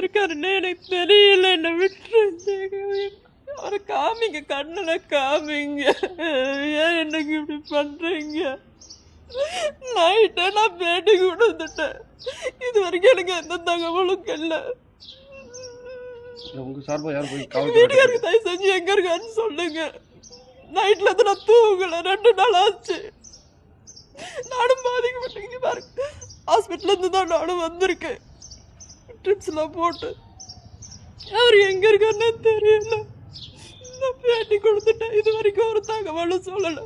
இருக்காருன்னு எனக்கு தெரியல என்ன விட்டுருங்க அவரை காமிங்க கண்ணில் காமிங்க. ஏன் எனக்கு இப்படி பண்றீங்க? நைட்டே நான் பேட்டி கொடுத்துட்டேன் இது வரைக்கும் எனக்கு எந்த தகவலும் இல்லை உங்க சார்பா யாரும் போய் காவல் தயவு செஞ்சு எங்க இருக்கான்னு சொல்லுங்க. நைட்ல இருந்து நான் தூங்கல. ரெண்டு நாள் ஆச்சு. நானும் பாதிக்கப்பட்டீங்க பாருங்க. ஹாஸ்பிட்டல்ல இருந்து தான் நானும் வந்திருக்கேன். ட்ரிப்ஸ் போட்டு. அவர் எங்கே இருக்காருன்னு தெரியல. பேட்டி கொடுத்துட்டேன் இது வரைக்கும் ஒரு தகவலும் சொல்லலை.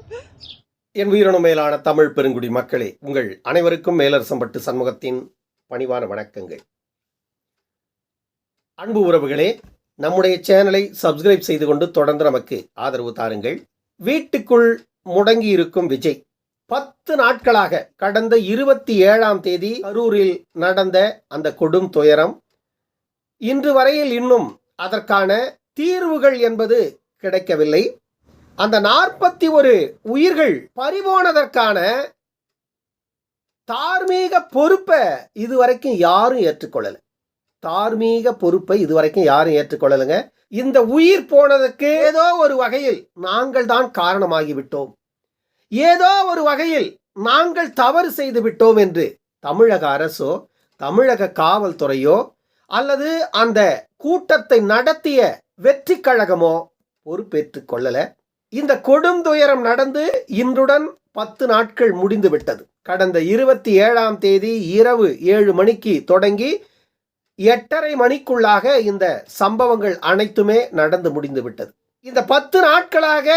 என் உயிரினும் மேலான தமிழ் பெருங்குடி மக்களே உங்கள் அனைவருக்கும் மேலரசம்பட்டு சண்முகத்தின் பணிவான வணக்கங்கள். அன்பு உறவுகளே நம்முடைய சேனலை சப்ஸ்கிரைப் செய்து கொண்டு தொடர்ந்து நமக்கு ஆதரவு தாருங்கள். வீட்டுக்குள் முடங்கி இருக்கும் விஜய் பத்து நாட்களாக கடந்த இருபத்தி ஏழாம் தேதி கரூரில் நடந்த அந்த கொடும் துயரம் இன்று வரையில் இன்னும் அதற்கான தீர்வுகள் என்பது கிடைக்கவில்லை. அந்த நாற்பத்தி ஒரு உயிர்கள் பறிபோனதற்கான தார்மீக பொறுப்பை இதுவரைக்கும் யாரும் ஏற்றுக்கொள்ளலை. தார்மீக பொறுப்பை இதுவரைக்கும் யாரும் ஏற்றுக்கொள்ளலைங்க. இந்த உயிர் போனதுக்கு ஏதோ ஒரு வகையில் நாங்கள் தான் காரணமாகிவிட்டோம். ஏதோ ஒரு வகையில் நாங்கள் தவறு செய்து விட்டோம் என்று தமிழக அரசோ தமிழக காவல்துறையோ அல்லது அந்த கூட்டத்தை நடத்திய வெற்றி கழகமோ பொறுப்பேற்றுக் கொள்ளல. இந்த கொடும் துயரம் நடந்து இன்றுடன் பத்து நாட்கள் முடிந்து விட்டது. கடந்த இருபத்தி ஏழாம் தேதி இரவு ஏழு மணிக்கு தொடங்கி எட்டரை மணிக்குள்ளாக இந்த சம்பவங்கள் அனைத்துமே நடந்து முடிந்து விட்டது. இந்த பத்து நாட்களாக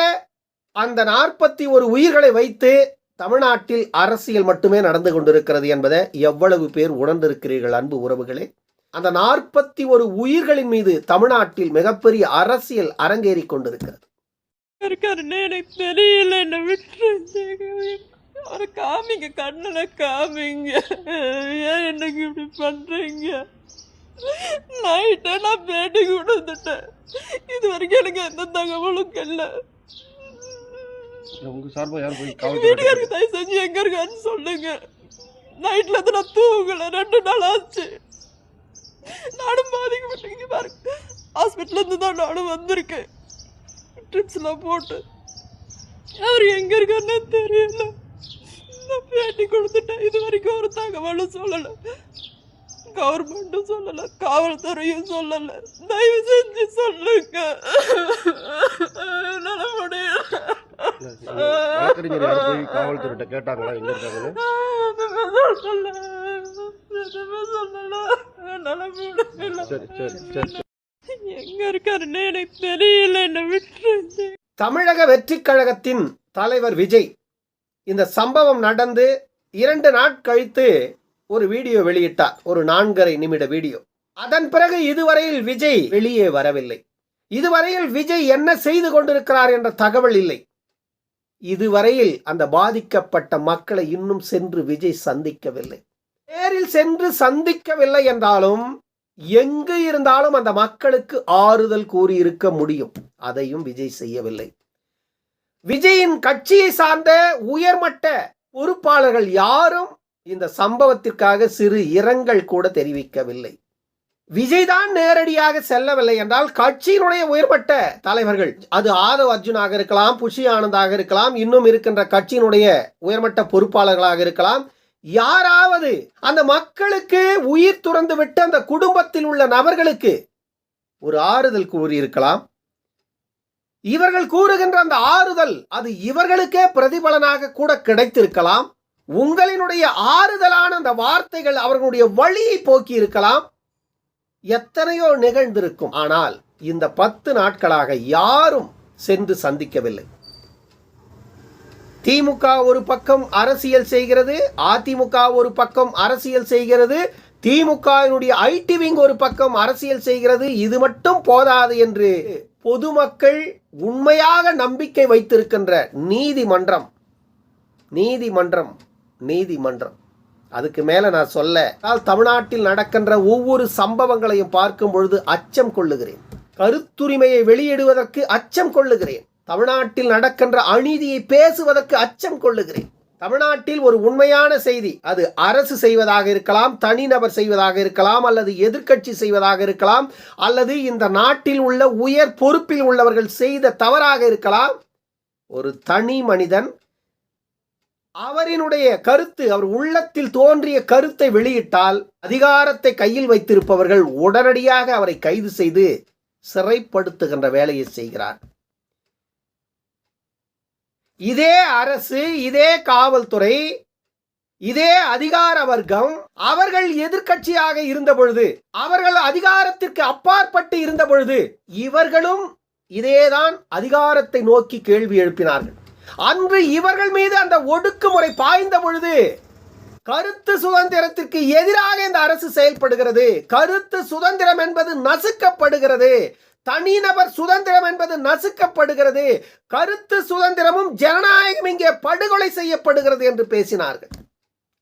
அந்த நாற்பத்தி ஒரு உயிர்களை வைத்து தமிழ்நாட்டில் அரசியல் மட்டுமே நடந்து கொண்டிருக்கிறது என்பதை எவ்வளவு பேர் உணர்ந்திருக்கிறீர்கள் அன்பு உறவுகளே? அந்த நாற்பத்தி ஒரு உயிர்களின் மீது தமிழ்நாட்டில் மிகப்பெரிய அரசியல் அரங்கேறிக் கொண்டிருக்கிறது. தெரியல என்ன அவரை காமிங்க கண்ணில் காமிங்க. ஏன் எனக்கு இப்படி பண்றீங்க? நைட்டே நான் பேட்டி கொடுத்துட்டேன் இது வரைக்கும் எனக்கு எந்த தகவலும் இல்லை. உங்க சார்பா யாரும் போய் காவல் வீட்டுக்காருக்கு தயவு செஞ்சு எங்க இருக்கான்னு சொல்லுங்க. நைட்ல இருந்து நான் தூங்கல ரெண்டு நாள் ஆச்சு. நானும் பாதிக்கப்பட்டீங்க பாருங்க. ஹாஸ்பிட்டல்ல இருந்து தான் நானும் வந்திருக்கேன். ட்ரிப்ஸ் எல்லாம் போட்டு. அவர் எங்க இருக்காருன்னு தெரியல. நான் பேட்டி கொடுத்துட்டேன். இது வரைக்கும் ஒரு தகவலும் சொல்லல. கவர்மெண்ட்டும் சொல்லல. காவல்துறையும் சொல்லல. தயவு செஞ்சு சொல்லுங்க. என்னால முடியல. வழக்கறிஞர் யாரும் போய் காவல்துறையிட்ட கேட்டாங்களா எங்க இருக்காங்கன்னு சரி சரி சரி சரி. எங்க இருக்காருன்னு எனக்கு தெரியல என்ன விட்டுருங்க தமிழக வெற்றிக் கழகத்தின் தலைவர் விஜய் இந்த சம்பவம் நடந்து இரண்டு நாட்கழித்து ஒரு வீடியோ வெளியிட்டார். ஒரு நான்கரை நிமிட வீடியோ. அதன் பிறகு இதுவரையில் விஜய் வெளியே வரவில்லை. இதுவரையில் விஜய் என்ன செய்து கொண்டிருக்கிறார் என்ற தகவல் இல்லை. இதுவரையில் அந்த பாதிக்கப்பட்ட மக்களை இன்னும் சென்று விஜய் சந்திக்கவில்லை. நேரில் சென்று சந்திக்கவில்லை என்றாலும் எங்கு இருந்தாலும் அந்த மக்களுக்கு ஆறுதல் கூறியிருக்க முடியும். அதையும் விஜய் செய்யவில்லை. விஜயின் கட்சியை சார்ந்த உயர்மட்ட பொறுப்பாளர்கள் யாரும் இந்த சம்பவத்திற்காக சிறு இரங்கல் கூட தெரிவிக்கவில்லை. விஜய் தான் நேரடியாக செல்லவில்லை என்றால் கட்சியினுடைய உயர்மட்ட தலைவர்கள் அது ஆதவ் அர்ஜுனாக இருக்கலாம் புஷி ஆனந்தாக இருக்கலாம் இன்னும் இருக்கின்ற கட்சியினுடைய உயர்மட்ட பொறுப்பாளர்களாக இருக்கலாம். யாராவது அந்த மக்களுக்கு உயிர் துறந்து விட்டு அந்த குடும்பத்தில் உள்ள நபர்களுக்கு ஒரு ஆறுதல் கூறியிருக்கலாம். இவர்கள் கூறுகின்ற அந்த ஆறுதல் அது இவர்களுக்கே பிரதிபலனாக கூட கிடைத்திருக்கலாம். உங்களினுடைய ஆறுதலான அந்த வார்த்தைகள் அவர்களுடைய வழியை போக்கி இருக்கலாம் எத்தனையோ நிகழ்ந்திருக்கும். ஆனால் இந்த பத்து நாட்களாக யாரும் சென்று சந்திக்கவில்லை. திமுக ஒரு பக்கம் அரசியல் செய்கிறது அதிமுக ஒரு பக்கம் அரசியல் செய்கிறது திமுகவினுடைய ஐடி விங் ஒரு பக்கம் அரசியல் செய்கிறது இது மட்டும் போதாது என்று பொதுமக்கள் உண்மையாக நம்பிக்கை வைத்திருக்கின்ற நீதிமன்றம் நீதிமன்றம் நீதிமன்றம். அதுக்கு மேல நான் சொல்ல ஆனால் தமிழ்நாட்டில் நடக்கின்ற ஒவ்வொரு சம்பவங்களையும் பார்க்கும் பொழுது அச்சம் கொள்ளுகிறேன். கருத்துரிமையை வெளியிடுவதற்கு அச்சம் கொள்ளுகிறேன். தமிழ்நாட்டில் நடக்கின்ற அநீதியை பேசுவதற்கு அச்சம் கொள்ளுகிறேன். தமிழ்நாட்டில் ஒரு உண்மையான செய்தி அது அரசு செய்வதாக இருக்கலாம் தனிநபர் செய்வதாக இருக்கலாம் அல்லது எதிர்க்கட்சி செய்வதாக இருக்கலாம் அல்லது இந்த நாட்டில் உள்ள உயர் பொறுப்பில் உள்ளவர்கள் செய்த தவறாக இருக்கலாம். ஒரு தனி மனிதன் அவரினுடைய கருத்து அவர் உள்ளத்தில் தோன்றிய கருத்தை வெளியிட்டால் அதிகாரத்தை கையில் வைத்திருப்பவர்கள் உடனடியாக அவரை கைது செய்து சிறைப்படுத்துகின்ற வேலையை செய்கிறார். இதே அரசு இதே காவல்துறை இதே அதிகார வர்க்கம் அவர்கள் எதிர்க்கட்சியாக இருந்த பொழுது அவர்கள் அதிகாரத்திற்கு அப்பாற்பட்டு இருந்த பொழுது இவர்களும் இதேதான் அதிகாரத்தை நோக்கி கேள்வி எழுப்பினார்கள். அன்று இவர்கள் மீது அந்த ஒடுக்குமுறை பாய்ந்த பொழுது கருத்து சுதந்திரத்திற்கு எதிராக இந்த அரசு செயல்படுகிறது. கருத்து சுதந்திரம் என்பது நசுக்கப்படுகிறது. தனிநபர் சுதந்திரம் என்பது நசுக்கப்படுகிறது. கருத்து சுதந்திரமும் ஜனநாயகம் இங்கே படுகொலை செய்யப்படுகிறது என்று பேசினார்கள்.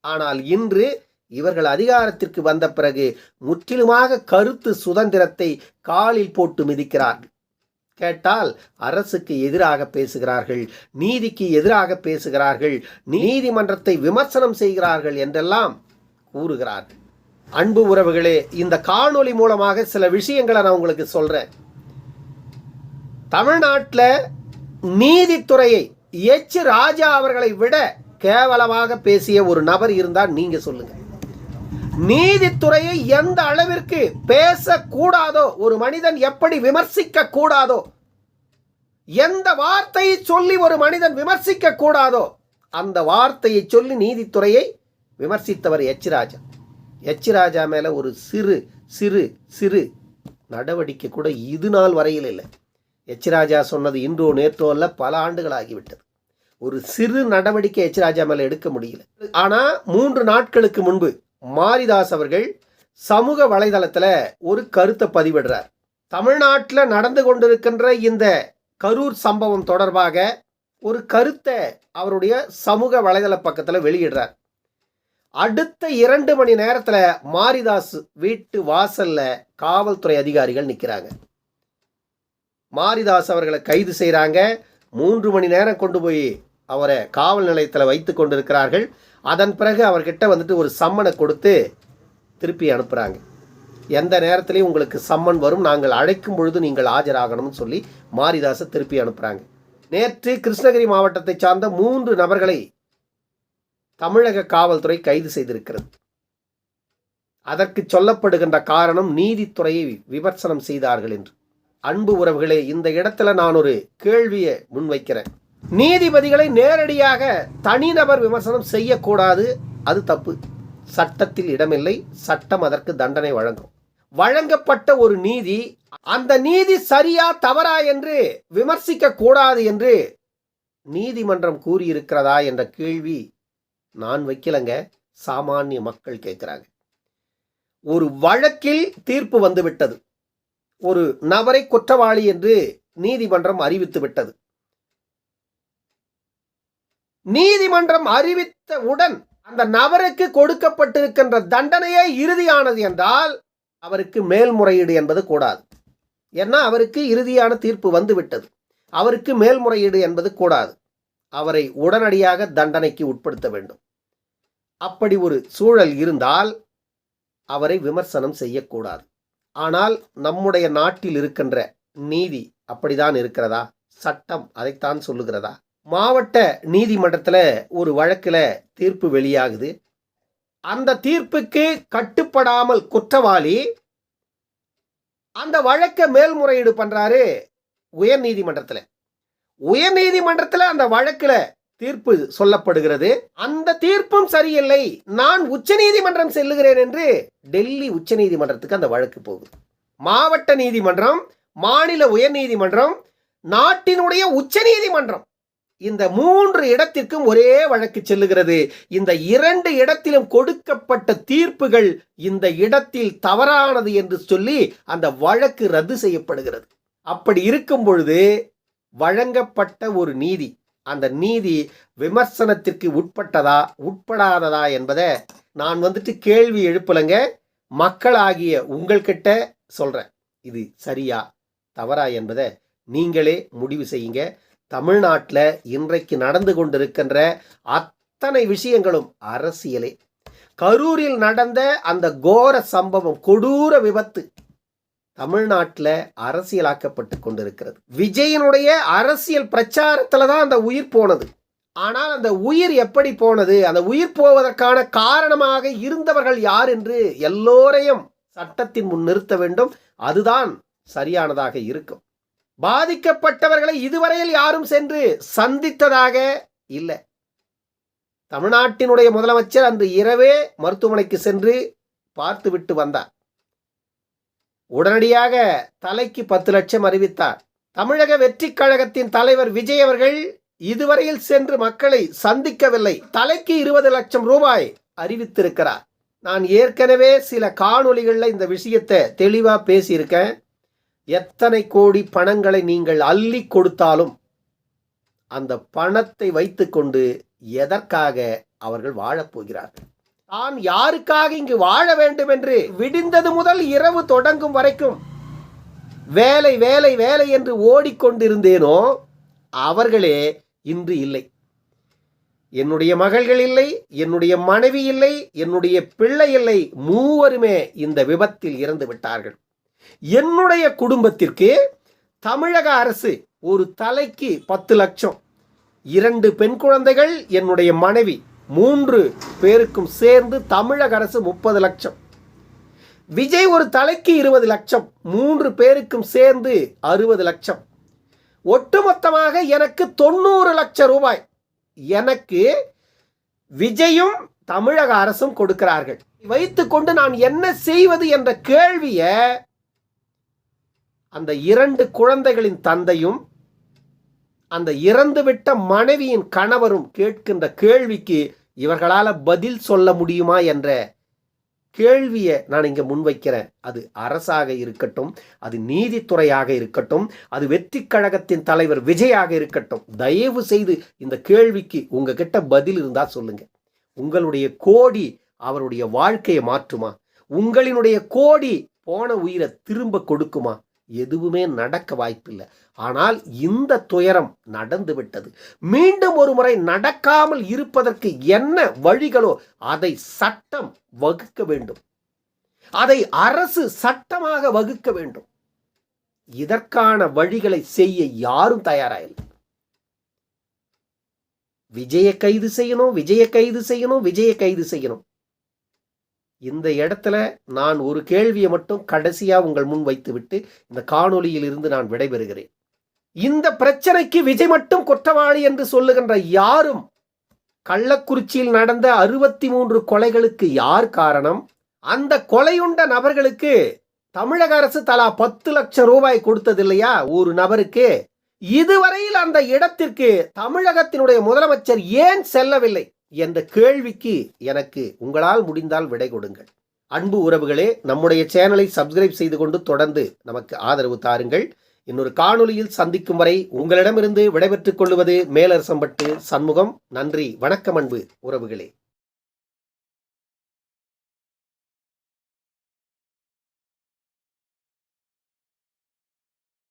ஆனால் இன்று இவர்கள் அதிகாரத்திற்கு வந்த பிறகு முற்றிலுமாக கருத்து சுதந்திரத்தை காலில் போட்டு மிதிக்கிறார்கள். கேட்டால் அரசுக்கு எதிராக பேசுகிறார்கள் நீதிக்கு எதிராக பேசுகிறார்கள் நீதிமன்றத்தை விமர்சனம் செய்கிறார்கள் என்றெல்லாம் கூறுகிறார்கள். அன்பு உறவுகளே இந்த காணொளி மூலமாக சில விஷயங்களை நான் உங்களுக்கு சொல்றேன். தமிழ்நாட்டில் நீதித்துறையை எச் ராஜா அவர்களை விட கேவலமாக பேசிய ஒரு நபர் இருந்தால் நீங்க சொல்லுங்க. நீதித்துறையை எந்த அளவிற்கு பேசக்கூடாதோ ஒரு மனிதன் எப்படி விமர்சிக்க கூடாதோ எந்த வார்த்தையை சொல்லி ஒரு மனிதன் விமர்சிக்க கூடாதோ அந்த வார்த்தையை சொல்லி நீதித்துறையை விமர்சித்தவர் எச். ராஜா எச். ராஜா மேல ஒரு சிறு சிறு சிறு நடவடிக்கை கூட இது நாள் வரையில் இல்லை. எச். ராஜா சொன்னது இன்றோ நேற்றோ அல்ல பல ஆண்டுகள் ஆகிவிட்டது. ஒரு சிறு நடவடிக்கை எச். ராஜா மேல எடுக்க முடியல. ஆனா மூன்று நாட்களுக்கு முன்பு மாரிதாஸ் அவர்கள் சமூக வலைதளத்தில் ஒரு கருத்தை பதிவிடுறார். தமிழ்நாட்டில் நடந்து கொண்டிருக்கின்ற இந்த கரூர் சம்பவம் தொடர்பாக ஒரு கருத்தை அவருடைய சமூக வலைதள பக்கத்தில் வெளியிடுறார். அடுத்த இரண்டு மணி நேரத்தில் மாரிதாஸ் வீட்டு வாசலில் காவல்துறை அதிகாரிகள் நிற்கிறாங்க மாரிதாஸ் அவர்களை கைது செய்கிறாங்க மூன்று மணி நேரம் கொண்டு போய் அவரை காவல் நிலையத்தில் வைத்து கொண்டிருக்கிறார்கள். அதன் பிறகு அவர்கிட்ட வந்துட்டு ஒரு சம்மனை கொடுத்து திருப்பி அனுப்புகிறாங்க எந்த நேரத்திலையும் உங்களுக்கு சம்மன் வரும் நாங்கள் அழைக்கும் பொழுது நீங்கள் ஆஜராகணும்னு சொல்லி மாரிதாசை திருப்பி அனுப்புகிறாங்க நேற்று கிருஷ்ணகிரி மாவட்டத்தை சார்ந்த மூன்று நபர்களை தமிழக காவல்துறை கைது செய்திருக்கிறது. அதற்கு சொல்லப்படுகின்ற காரணம் நீதித்துறையை விமர்சனம் செய்தார்கள் என்று. அன்பு உறவுகளே இந்த இடத்துல நான் ஒரு கேள்வியை முன்வைக்கிறேன். நீதிபதிகளை நேரடியாக தனிநபர் விமர்சனம் செய்யக்கூடாது. அது தப்பு. சட்டத்தில் இடமில்லை. சட்டம் அதற்கு தண்டனை வழங்கும். வழங்கப்பட்ட ஒரு நீதி அந்த நீதி சரியா தவறா என்று விமர்சிக்க கூடாது என்று நீதிமன்றம் கூறியிருக்கிறதா என்ற கேள்வி நான் வைக்கலங்க. சாமானிய மக்கள் கேட்கிறாங்க. ஒரு வழக்கில் தீர்ப்பு வந்துவிட்டது. ஒரு நபரை குற்றவாளி என்று நீதிமன்றம் அறிவித்து விட்டது நீதிமன்றம் அறிவித்தவுடன் அந்த நபருக்கு கொடுக்கப்பட்டிருக்கின்ற தண்டனையே இறுதியானது என்றால் அவருக்கு மேல்முறையீடு என்பது கூடாது. ஏன்னா அவருக்கு இறுதியான தீர்ப்பு வந்துவிட்டது. அவருக்கு மேல்முறையீடு என்பது கூடாது. அவரை உடனடியாக தண்டனைக்கு உட்படுத்த வேண்டும். அப்படி ஒரு சூழல் இருந்தால் அவரை விமர்சனம் செய்யக்கூடாது. ஆனால் நம்முடைய நாட்டில் இருக்கின்ற நீதி அப்படிதான் இருக்கிறதா? சட்டம் அதைத்தான் சொல்லுகிறதா? மாவட்ட நீதிமன்றத்தில் ஒரு வழக்கில் தீர்ப்பு வெளியாகுது. அந்த தீர்ப்புக்கு கட்டுப்படாமல் குற்றவாளி அந்த வழக்கை மேல்முறையீடு பண்ணுறாரு உயர் நீதிமன்றத்தில். உயர் நீதிமன்றத்தில் அந்த வழக்கில் தீர்ப்பு சொல்லப்படுகிறது. அந்த தீர்ப்பும் சரியில்லை. நான் உச்ச நீதிமன்றம் செல்லுகிறேன் என்று டெல்லி உச்ச நீதிமன்றத்துக்கு அந்த வழக்கு போகுது. மாவட்ட நீதிமன்றம் மாநில உயர் நீதிமன்றம் நாட்டினுடைய உச்ச நீதிமன்றம் இந்த மூன்று இடத்திற்கும் ஒரே வழக்கு செல்லுகிறது. இந்த இரண்டு இடத்திலும் கொடுக்கப்பட்ட தீர்ப்புகள் இந்த இடத்தில் தவறானது என்று சொல்லி அந்த வழக்கு ரத்து செய்யப்படுகிறது. அப்படி இருக்கும் பொழுது வழங்கப்பட்ட ஒரு நீதி அந்த நீதி விமர்சனத்திற்கு உட்பட்டதா உட்படாததா என்பதை நான் வந்துட்டு கேள்வி எழுப்பலைங்க. மக்களாகிய உங்கள்கிட்ட சொல்கிறேன் இது சரியா தவறா என்பதை நீங்களே முடிவு செய்யுங்க. தமிழ்நாட்டில் இன்றைக்கு நடந்து கொண்டிருக்கின்ற அத்தனை விஷயங்களும் அரசியலே. கரூரில் நடந்த அந்த கோர சம்பவம் கொடூர விபத்து தமிழ்நாட்டில் அரசியலாக்கப்பட்டு கொண்டிருக்கிறது. விஜயனுடைய அரசியல் பிரச்சாரத்தில் தான் அந்த உயிர் போனது. ஆனால் அந்த உயிர் எப்படி போனது? அந்த உயிர் போவதற்கான காரணமாக இருந்தவர்கள் யார் என்று எல்லோரையும் சட்டத்தின் முன் நிறுத்த வேண்டும். அதுதான் சரியானதாக இருக்கும். பாதிக்கப்பட்டவர்களை இதுவரையில் யாரும் சென்று சந்தித்ததாக இல்லை. தமிழ்நாட்டினுடைய முதலமைச்சர் அன்று இரவே மருத்துவமனைக்கு சென்று பார்த்துவிட்டு வந்தார். உடனடியாக தலைக்கு பத்து லட்சம் அறிவித்தார். தமிழக வெற்றிக் கழகத்தின் தலைவர் விஜய் அவர்கள் இதுவரையில் சென்று மக்களை சந்திக்கவில்லை. தலைக்கு இருபது லட்சம் ரூபாய் அறிவித்திருக்கிறார். நான் ஏற்கனவே சில காணொலிகளில் இந்த விஷயத்தை தெளிவாக பேசியிருக்கேன். எத்தனை கோடி பணங்களை நீங்கள் அள்ளி கொடுத்தாலும் அந்த பணத்தை வைத்துக்கொண்டு எதற்காக அவர்கள் வாழப் போகிறார்கள்? தான் யாருக்காக இங்கு வாழ வேண்டும் என்று விடிந்தது முதல் இரவு தொடங்கும் வரைக்கும் வேலை வேலை வேலை என்று ஓடிக்கொண்டிருந்தேனோ அவர்களே இன்று இல்லை. என்னுடைய மகள்கள் இல்லை என்னுடைய மனைவி இல்லை என்னுடைய பிள்ளை இல்லை மூவருமே இந்த விபத்தில் இறந்து விட்டார்கள் என்னுடைய குடும்பத்திற்கு தமிழக அரசு ஒரு தலைக்கு பத்து லட்சம். இரண்டு பெண் குழந்தைகள் என்னுடைய மனைவி மூன்று பேருக்கும் சேர்ந்து தமிழக அரசு முப்பது லட்சம். விஜய் ஒரு தலைக்கு இருபது லட்சம் மூன்று பேருக்கும் சேர்ந்து அறுபது லட்சம். ஒட்டுமொத்தமாக எனக்கு தொண்ணூறு லட்சம் ரூபாய். எனக்கு விஜயும் தமிழக அரசும் கொடுக்கிறார்கள். வைத்துக்கொண்டு நான் என்ன செய்வது என்ற கேள்வியை அந்த இரண்டு குழந்தைகளின் தந்தையும் அந்த இறந்துவிட்ட மனைவியின் கணவரும் கேட்கின்ற கேள்விக்கு இவர்களால் பதில் சொல்ல முடியுமா என்ற கேள்வியை நான் இங்கே முன்வைக்கிறேன். அது அரசாக இருக்கட்டும் அது நீதித்துறையாக இருக்கட்டும் அது வெற்றி கழகத்தின் தலைவர் விஜயாக இருக்கட்டும். தயவு செய்து இந்த கேள்விக்கு உங்ககிட்ட பதில் இருந்தால் சொல்லுங்க. உங்களுடைய கோடி அவருடைய வாழ்க்கையை மாற்றுமா? உங்களினுடைய கோடி போன உயிரை திரும்ப கொடுக்குமா? எதுவுமே நடக்க வாய்ப்பில்லை. ஆனால் இந்த துயரம் நடந்து விட்டது. மீண்டும் ஒரு முறை நடக்காமல் இருப்பதற்கு என்ன வழிகளோ அதை சட்டம் வகுக்க வேண்டும். அதை அரசு சட்டமாக வகுக்க வேண்டும். இதற்கான வழிகளை செய்ய யாரும் தயாராயில்லை. விஜய கைது செய்யணும் விஜய கைது செய்யணும் விஜய கைது செய்யணும். இந்த இடத்துல நான் ஒரு கேள்வியை மட்டும் கடைசியாக உங்கள் முன் வைத்துவிட்டு இந்த காணொளியில் இருந்து நான் விடைபெறுகிறேன். இந்த பிரச்சனைக்கு விஜய் மட்டும் குற்றவாளி என்று சொல்லுகின்ற யாரும் கள்ளக்குறிச்சியில் நடந்த அறுபத்தி மூன்று கொலைகளுக்கு யார் காரணம்? அந்த கொலையுண்ட நபர்களுக்கு தமிழக அரசு தலா பத்து லட்சம் ரூபாய் கொடுத்தது இல்லையா ஒரு நபருக்கு. இதுவரையில் அந்த இடத்திற்கு தமிழகத்தினுடைய முதலமைச்சர் ஏன் செல்லவில்லை? என்ற கேள்விக்கு எனக்கு உங்களால் முடிந்தால் விடை கொடுங்கள். அன்பு உறவுகளே நம்முடைய சேனலை சப்ஸ்கிரைப் செய்து கொண்டு தொடர்ந்து நமக்கு ஆதரவு தாருங்கள். இன்னொரு காணொலியில் சந்திக்கும் வரை உங்களிடமிருந்து விடைபெற்றுக் கொள்வது மேலரசம்பட்டு சண்முகம். நன்றி வணக்கம் அன்பு உறவுகளே.